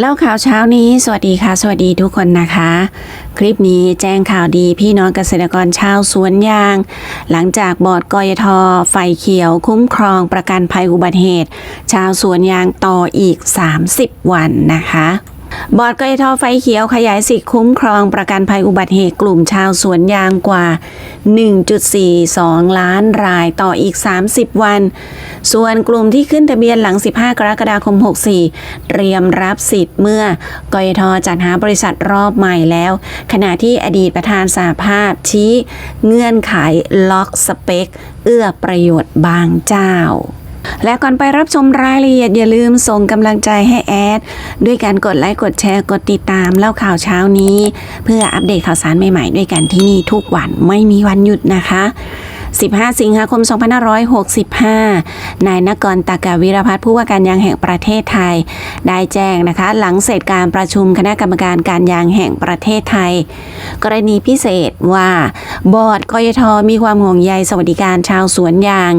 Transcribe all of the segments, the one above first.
เล่าข่าวเช้านี้ สวัสดีค่ะ สวัสดีทุกคนนะคะ คลิปนี้แจ้งข่าวดีพี่น้องเกษตรกรชาวสวนยาง หลังจากบอร์ดกยทไฟเขียวคุ้มครองประกันภัยอุบัติเหตุ ชาวสวนยางต่ออีก 30 วันนะคะ บอร์ดกยทไฟเขียวขยายสิทธิคุ้มครองประกันภัยอุบัติเหตุกลุ่มชาวสวนยางกว่า 1.42 ล้านรายต่ออีก 30 วัน ส่วนกลุ่มที่ขึ้นทะเบียนหลัง 15 กรกฎาคม 64 เตรียมรับสิทธิ์เมื่อกยทจัดหาบริษัทรอบใหม่แล้ว ขณะที่อดีตประธานสาภาพชี้เงื่อนไขล็อกสเปค เอื้อประโยชน์บางเจ้า และก่อนไปรับชมรายละเอียดอย่าลืมส่งกำลังใจให้แอด ด้วยการกดไลค์กดแชร์กดติดตามเล่าข่าวเช้านี้ เพื่ออัปเดตข่าวสารใหม่ๆ ด้วยกันที่นี่ทุกวันไม่มีวันหยุดนะคะ 15 สิงหาคม 2565 นายนกรตากาวิรพัฒน์ผู้ว่าการยางแห่งประเทศไทย ได้แจ้งนะคะ หลังเสร็จการประชุมคณะกรรมการการยางแห่งประเทศไทย กรณีพิเศษว่า บอร์ดกยทมีความห่วงใยสวัสดิการชาวสวนยาง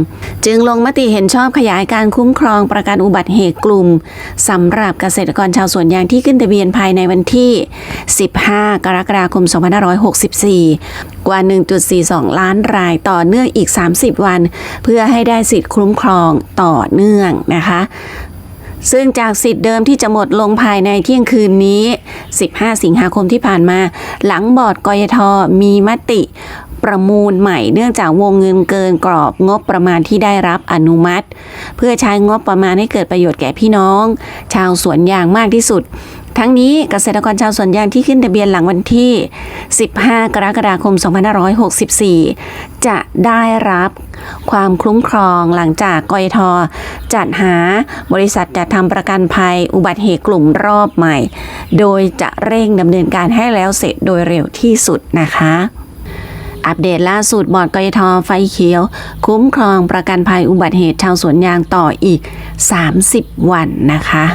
จึงลงมติเห็นชอบขยายการคุ้มครองประกันอุบัติเหตุกลุ่มสำหรับเกษตรกรชาวสวนยางที่ขึ้นทะเบียนภายในวันที่ 15 กรกฎาคม 2564 กว่า 1.42 ล้านรายต่อเนื่องอีก 30 วัน เพื่อให้ได้สิทธิ์คุ้มครองต่อเนื่องนะคะซึ่งจากสิทธิ์เดิมที่จะหมดลงภายในเที่ยงคืนนี้ 15 สิงหาคมที่ผ่านมา หลังบอร์ดกยทมีมติประมูลใหม่เนื่องจากวงเงินเกินกรอบงบประมาณที่ได้รับอนุมัติ เพื่อใช้งบประมาณให้เกิดประโยชน์แก่พี่น้อง ชาวสวนยางมากที่สุด ทั้งนี้เกษตรกรชาวสวนยางที่ขึ้นทะเบียนหลังวันที่ 15 กรกฎาคม 2564 จะได้รับความคุ้มครองหลังจากกยทจัดหาบริษัทจัดทำประกันภัยอุบัติเหตุกลุ่มรอบใหม่ โดยจะเร่งดำเนินการให้แล้วเสร็จโดยเร็วที่สุดนะคะอัปเดตล่าสุดบอร์ดกยทไฟเขียว คุ้มครองประกันภัยอุบัติเหตุชาวสวนยางต่ออีก 30 วันนะคะ